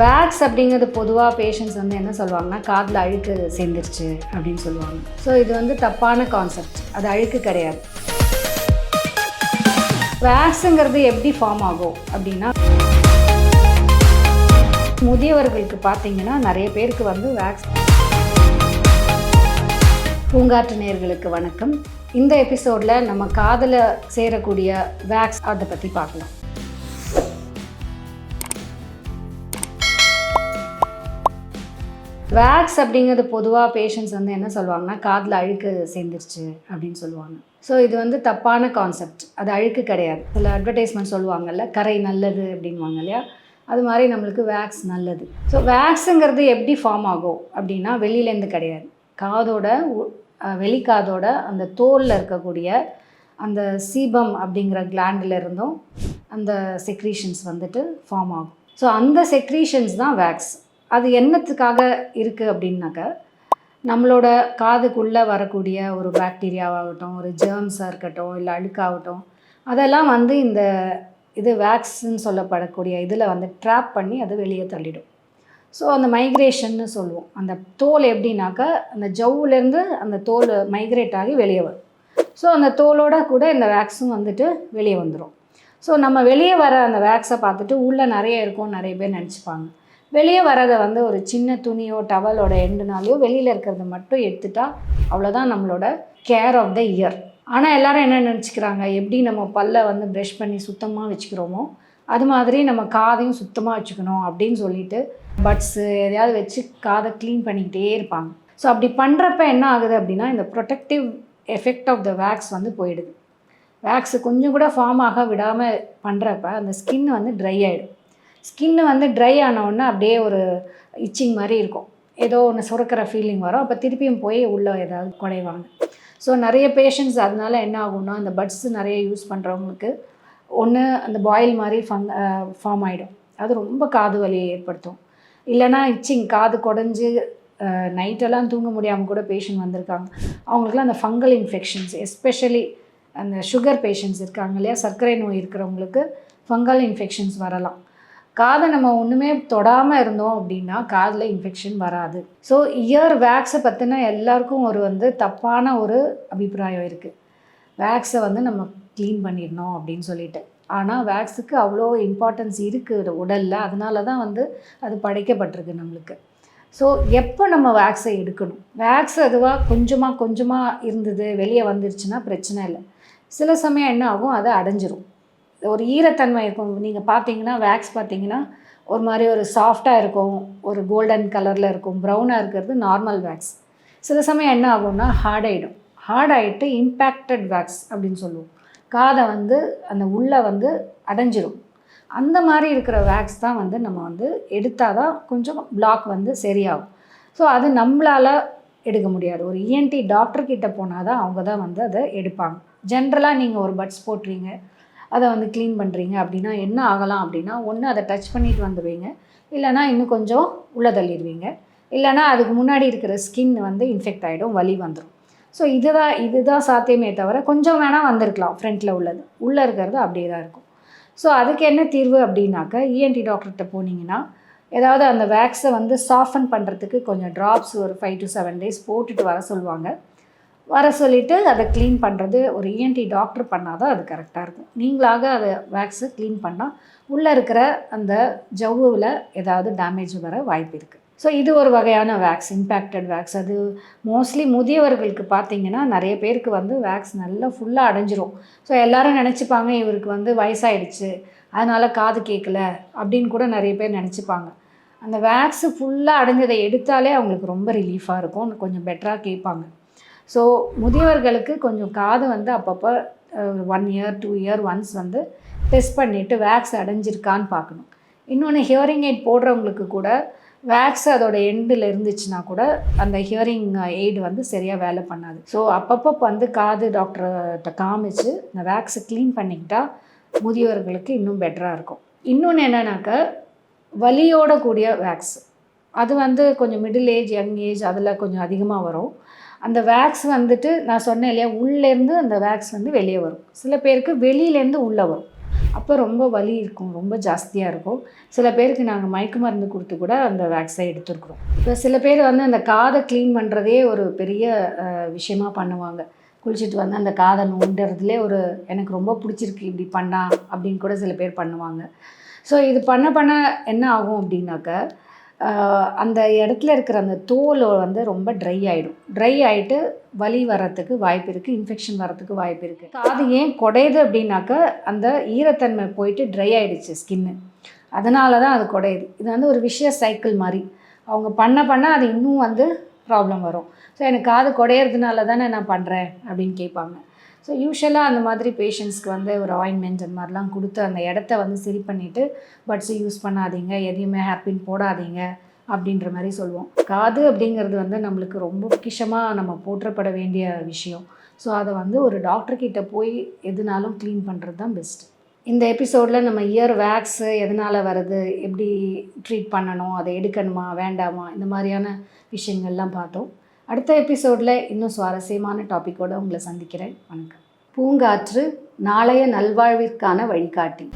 Wax அப்படிங்கிறது பொதுவாக patients வந்து என்ன சொல்லுவாங்கன்னா காதில் அழுக்கு சேர்ந்துருச்சு அப்படின்னு சொல்லுவாங்க. ஸோ இது வந்து தப்பான கான்செப்ட் அது அழுக்கு கிடையாது. வேக்ஸுங்கிறது எப்படி ஃபார்ம் ஆகும் அப்படின்னா முதியவர்களுக்கு பார்த்தீங்கன்னா நிறைய பேருக்கு வந்து வேக்ஸ் பூங்காற்று நேர்களுக்கு வணக்கம். இந்த எபிசோடில் நம்ம காதில் சேரக்கூடிய வேக்ஸ் அதை பற்றி பார்க்கலாம். வேக்ஸ் அப்படிங்கிறது பொதுவாக பேஷண்ட்ஸ் வந்து என்ன சொல்லுவாங்கன்னா காதில் அழுக்கு சேர்ந்துருச்சு அப்படின்னு சொல்லுவாங்க. ஸோ இது வந்து தப்பான கான்செப்ட் அது அழுக்கு கிடையாது. சில அட்வர்டைஸ்மெண்ட் சொல்லுவாங்கல்ல கரை நல்லது அப்படின்வாங்க இல்லையா? அது மாதிரி நம்மளுக்கு வேக்ஸ் நல்லது. ஸோ வேக்ஸுங்கிறது எப்படி ஃபார்ம் ஆகும் அப்படின்னா வெளியிலேருந்து கிடையாது. காதோட வெளிக்காதோட அந்த தோலில் இருக்கக்கூடிய அந்த சீபம் அப்படிங்கிற gland-ல இருந்தும் அந்த செக்ரீஷன்ஸ் வந்துட்டு ஃபார்ம் ஆகும். ஸோ அந்த செக்ரீஷன்ஸ் தான் வேக்ஸ் அது என்னத்துக்காக இருக்குது அப்படின்னாக்க நம்மளோட காதுக்குள்ளே வரக்கூடிய ஒரு பாக்டீரியாவாகட்டும் ஒரு ஜேர்ம்ஸாக இருக்கட்டும் இல்லை அழுக்காகட்டும் அதெல்லாம் வந்து இந்த இது வேக்ஸ்ன்னு சொல்லப்படக்கூடிய இதில் வந்து ட்ராப் பண்ணி அது வெளியே தள்ளிடும். ஸோ அந்த மைக்ரேஷன்னு சொல்லுவோம். அந்த தோல் எப்படின்னாக்க அந்த ஜவ்வுலேருந்து அந்த தோல் மைக்ரேட் ஆகி வெளியே வரும். ஸோ அந்த தோலோட கூட இந்த வேக்ஸும் வந்துட்டு வெளியே வந்துடும் ஸோ நம்ம வெளியே வர அந்த வேக்ஸை பார்த்துட்டு உள்ளே நிறைய இருக்கும் நிறைய பேர் நினச்சிப்பாங்க. வெளியே வரதை வந்து ஒரு சின்ன துணியோ டவலோட எண்டுனாலையோ வெளியில் இருக்கிறத மட்டும் எடுத்துட்டா அவ்வளோதான் நம்மளோட கேர் ஆஃப் த இயர் ஆனால் எல்லாரும் என்ன நினச்சிக்கிறாங்க? எப்படி நம்ம பல்லை வந்து ப்ரெஷ் பண்ணி சுத்தமாக வச்சுக்கிறோமோ அது மாதிரி நம்ம காதையும் சுத்தமாக வச்சுக்கணும் அப்படின்னு சொல்லிட்டு பட்ஸு எதையாவது வச்சு காதை க்ளீன் பண்ணிக்கிட்டே இருப்பாங்க. ஸோ அப்படி பண்ணுறப்ப என்ன ஆகுது அப்படின்னா இந்த protective effect of the wax வந்து போயிடுது. வேக்ஸு கொஞ்சம் கூட ஃபார்ம் ஆக விடாமல் பண்ணுறப்ப அந்த ஸ்கின் வந்து ட்ரை ஆகிடும் ஸ்கின்னு வந்து ட்ரை ஆனவுடனே அப்படியே ஒரு இச்சிங் மாதிரி இருக்கும். ஏதோ ஒன்று சுரக்கிற ஃபீலிங் வரும். அப்போ திருப்பியும் போய் உள்ளே ஏதாவது குடைவாங்க ஸோ நிறைய பேஷண்ட்ஸ் அதனால என்ன ஆகும்னா அந்த பட்ஸ் நிறைய யூஸ் பண்ணுறவங்களுக்கு ஒன்று அந்த பாயில் மாதிரி ஃபங் ஃபார்ம் ஆகிடும் அது ரொம்ப காது வலியை ஏற்படுத்தும். இல்லைன்னா இச்சிங் காது குடஞ்சி நைட்டெல்லாம் தூங்க முடியாமல் கூட பேஷண்ட் வந்திருக்காங்க. அவங்களுக்குலாம் அந்த ஃபங்கல் இன்ஃபெக்ஷன்ஸ் எஸ்பெஷலி அந்த சுகர் பேஷண்ட்ஸ் இருக்காங்க இல்லையா? சர்க்கரை நோய் இருக்கிறவங்களுக்கு ஃபங்கல் இன்ஃபெக்ஷன்ஸ் வரலாம். காதை நம்ம ஒன்றுமே தொடாமல் இருந்தோம் அப்படின்னா காதில் இன்ஃபெக்ஷன் வராது. ஸோ இயர் வேக்ஸை பற்றின எல்லாருக்கும் ஒரு வந்து தப்பான ஒரு அபிப்பிராயம் இருக்குது வேக்ஸை வந்து நம்ம க்ளீன் பண்ணிடணும் அப்படின்னு சொல்லிட்டு. ஆனால் வேக்ஸுக்கு அவ்வளோ இம்பார்ட்டன்ஸ் இருக்குது உடலில். அதனால தான் வந்து அது படைக்கப்பட்டிருக்கு நம்மளுக்கு. ஸோ எப்போ நம்ம வேக்ஸை எடுக்கணும்? வேக்ஸ் அதுவாக கொஞ்சமாக கொஞ்சமாக இருந்தது வெளியே வந்துருச்சுன்னா பிரச்சனை இல்லை. சில சமயம் என்ன ஆகும்? அதை அடைஞ்சிரும். ஒரு ஈரத்தன்மை இருக்கும். நீங்கள் பார்த்தீங்கன்னா வேக்ஸ் பார்த்தீங்கன்னா ஒரு மாதிரி ஒரு சாஃப்டாக இருக்கும். ஒரு கோல்டன் கலரில் இருக்கும். ப்ரௌனாக இருக்கிறது நார்மல் வேக்ஸ் சில சமயம் என்ன ஆகும்னா ஹார்ட் ஆகிடும் ஹார்ட் ஆகிட்டு இம்பேக்டட் வேக்ஸ் அப்படின்னு சொல்லுவோம். காதை வந்து அந்த உள்ளே வந்து அடைஞ்சிரும். அந்த மாதிரி இருக்கிற வேக்ஸ் தான் வந்து நம்ம வந்து எடுத்தால் தான் கொஞ்சம் பிளாக் வந்து சரியாகும். ஸோ அது நம்மளால் எடுக்க முடியாது. ஒரு இஎன்டி டாக்டர்கிட்ட போனால் தான் அவங்க தான் வந்து அதை எடுப்பாங்க. ஜென்ரலாக நீங்கள் ஒரு பட்ஸ் போட்டுறீங்க அதை வந்து க்ளீன் பண்ணுறீங்க அப்படின்னா என்ன ஆகலாம் அப்படின்னா ஒன்று அதை டச் பண்ணிட்டு வந்துடுவீங்க இல்லைன்னா இன்னும் கொஞ்சம் உள்ளே தள்ளிடுவீங்க. இல்லைன்னா அதுக்கு முன்னாடி இருக்கிற ஸ்கின் வந்து இன்ஃபெக்ட் ஆகிடும் வலி வந்துடும் ஸோ இதுதான் இதுதான் சாத்தியமே தவிர கொஞ்சம் வேணால் வந்திருக்கலாம் ஃப்ரண்ட்டில் உள்ளது. உள்ளே இருக்கிறது அப்படியே தான் இருக்கும். ஸோ அதுக்கு என்ன தீர்வு அப்படின்னாக்க இஎன்டி டாக்டர்கிட்ட போனீங்கன்னா ஏதாவது அந்த வேக்ஸை வந்து சாஃபன் பண்ணுறதுக்கு கொஞ்சம் ட்ராப்ஸ் ஒரு ஃபைவ் டு செவன் டேஸ் போட்டுட்டு வர சொல்லுவாங்க. வர சொல்லிவிட்டு அதை க்ளீன் பண்ணுறது ஒரு இஎன்டி டாக்டர் பண்ணால் தான் அது கரெக்டாக இருக்கும். நீங்களாக அதை வேக்ஸை க்ளீன் பண்ணால் உள்ளே இருக்கிற அந்த ஜவ்வில் ஏதாவது டேமேஜ் வர வாய்ப்பு இருக்குது ஸோ இது ஒரு வகையான வேக்ஸ் இம்பேக்டட் வேக்ஸ் அது மோஸ்ட்லி முதியவர்களுக்கு பார்த்தீங்கன்னா நிறைய பேருக்கு வந்து வேக்ஸ் நல்லா ஃபுல்லாக அடைஞ்சிரும். ஸோ எல்லோரும் நினச்சிப்பாங்க இவருக்கு வந்து வயசாயிடுச்சு அதனால் காது கேட்கல அப்படின்னு கூட நிறைய பேர் நினச்சிப்பாங்க. அந்த வேக்ஸு ஃபுல்லாக அடைஞ்சதை எடுத்தாலே அவங்களுக்கு ரொம்ப ரிலீஃபாக இருக்கும். கொஞ்சம் பெட்டராக கேட்பாங்க. ஸோ முதியவர்களுக்கு கொஞ்சம் காது வந்து அப்பப்போ one year two year once வந்து டெஸ்ட் பண்ணிவிட்டு வேக்ஸ் அடைஞ்சிருக்கான்னு பார்க்கணும். இன்னொன்று ஹியரிங் எய்ட் போடுறவங்களுக்கு கூட வேக்ஸ் அதோட எண்டில் இருந்துச்சுன்னா கூட அந்த ஹியரிங் எய்டு வந்து சரியாக வேலை பண்ணாது. ஸோ அப்பப்போ வந்து காது டாக்டர்கிட்ட காமிச்சு இந்த வேக்ஸை க்ளீன் பண்ணிக்கிட்டா முதியவர்களுக்கு இன்னும் பெட்டராக இருக்கும். இன்னொன்று என்னன்னாக்க வலியோட கூடிய வேக்ஸ் அது வந்து கொஞ்சம் மிடில் ஏஜ் யங் ஏஜ் அதில் கொஞ்சம் அதிகமாக வரும். அந்த வேக்ஸ் வந்துட்டு நான் சொன்னேன் இல்லையா உள்ளேருந்து அந்த வேக்ஸ் வந்து வெளியே வரும். சில பேருக்கு வெளியிலேருந்து உள்ளே வரும். அப்போ ரொம்ப வலி இருக்கும் ரொம்ப ஜாஸ்தியாக இருக்கும். சில பேருக்கு நாங்கள் மயக்கு மருந்து கொடுத்து கூட அந்த வேக்ஸை எடுத்துருக்குறோம். இப்போ சில பேர் வந்து அந்த காதை க்ளீன் பண்ணுறதே ஒரு பெரிய விஷயமாக விஷயமா பண்ணுவாங்க. குளிச்சுட்டு வந்து அந்த காதை நோண்டுறதுலே ஒரு எனக்கு ரொம்ப பிடிச்சிருக்கு இப்படி பண்ணா அப்படின்னு கூட சில பேர் பண்ணுவாங்க. ஸோ இது பண்ண பண்ண என்ன ஆகும் அப்படின்னாக்க அந்த இடத்துல இருக்கிற அந்த தோல் வந்து ரொம்ப ட்ரை ஆகிடும் ட்ரை ஆகிட்டு வலி வர்றதுக்கு வாய்ப்பு இருக்குது இன்ஃபெக்ஷன் வர்றதுக்கு வாய்ப்பு இருக்குது காது ஏன் குடையுது அப்படின்னாக்க அந்த ஈரத்தன்மை போயிட்டு ட்ரை ஆகிடுச்சு ஸ்கின்னு அதனால தான் அது குடையுது. இது வந்து ஒரு விஷய சைக்கிள் மாதிரி. அவங்க பண்ண பண்ண அது இன்னும் வந்து ப்ராப்ளம் வரும். ஸோ எனக்கு காது குடையிறதுனால தானே நான் பண்ணுறேன் அப்படின்னு கேட்பாங்க. ஸோ யூஸ்வலாக அந்த மாதிரி பேஷண்ட்ஸ்க்கு வந்து ஒரு ஆயின்மெண்ட் அந்த மாதிரிலாம் கொடுத்து அந்த இடத்த வந்து சரி பண்ணிவிட்டு பட்ஸு யூஸ் பண்ணாதீங்க எதையுமே ஹேப்பின் போடாதீங்க அப்படின்ற மாதிரி சொல்லுவோம். காது அப்படிங்கிறது வந்து நம்மளுக்கு ரொம்ப பொக்கிஷமாக நம்ம போற்றப்பட வேண்டிய விஷயம். ஸோ அதை வந்து ஒரு டாக்டர்கிட்ட போய் எதுனாலும் க்ளீன் பண்ணுறது தான் பெஸ்ட்டு இந்த எபிசோடில் நம்ம இயர் வேக்ஸு எதனால் வருது எப்படி ட்ரீட் பண்ணணும் அதை எடுக்கணுமா வேண்டாமா இந்த மாதிரியான விஷயங்கள்லாம் பார்த்தோம். அடுத்த எபிசோடில் இன்னும் சுவாரஸ்யமான டாப்பிக்கோடு உங்களை சந்திக்கிறேன். வணக்கம். பூங்காற்று நாளைய நல்வாழ்விற்கான வழிகாட்டி.